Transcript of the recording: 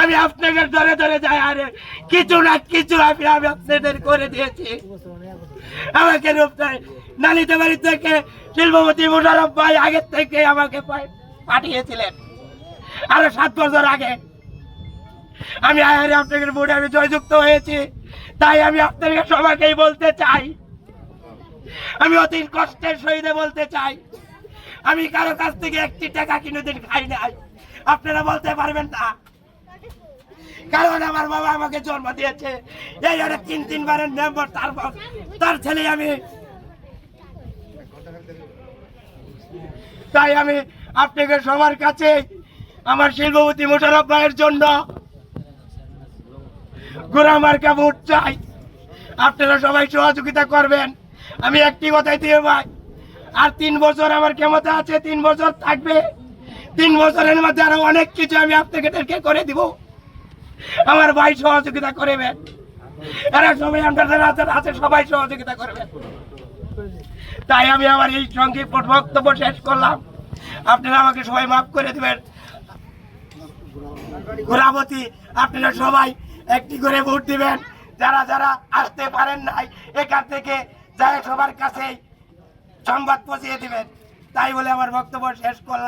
আমি আপনাকে ধরে ধরে যাই, আরে কিছু না কিছু আমি আমি আপনাদের করে দিয়েছি। আমাকে রূপটায় নালিতে বাড়ি থেকে শিল্পপতি মুশারফ ভাই আগের থেকে আমাকে পাঠিয়েছিলেন। আরও সাত বছর আগে। আমি আয়ারে আপনাদের বোর্ডে আমি জয়যুক্ত হয়েছি। তাই আমি আপনাদের সবাইকেই বলতে চাই। আমি অতি কষ্টের সহিত বলতে চাই। আমি কারও কাছ থেকে একটি টাকা কিনে দিন খাই নাই। আপনারা বলতে পারবেন না। কারণ আমার বাবা আমাকে জন্ম দিয়েছে। এই একটা তিন তিনবারের মেম্বার তারপর তার ছেলে আমি। তাই আমি আপনাকে সবার কাছে আমার শিল্পপতি মোশারফ ভাইয়ের জন্য গোড়া মার্কা ভোট চাই। আপনারা সবাই সহযোগিতা করবেন। আমি একটি কথাই দিয়ে ভাই, আর তিন বছর আমার ক্ষমতা আছে, তিন বছর থাকবে। তিন বছরের মধ্যে আরও অনেক কিছু আমি আপনাদেরকে করে দিব। আমার ভাই সহযোগিতা করবেন এরা সবাই আপনাদের হাতে আছে, সবাই সহযোগিতা করবেন তাই আমি আমার এই সঙ্গে বক্তব্য শেষ করলাম। আপনারা আমাকে সবাই মাফ করে দিবেন। গোলাপতি আপনারা সবাই একটি করে ভোট দিবেন। যারা যারা আসতে পারেন নাই, এখান থেকে যায় সবার কাছে সংবাদ পৌঁছিয়ে দিবেন। তাই বলে আমার বক্তব্য শেষ করলাম।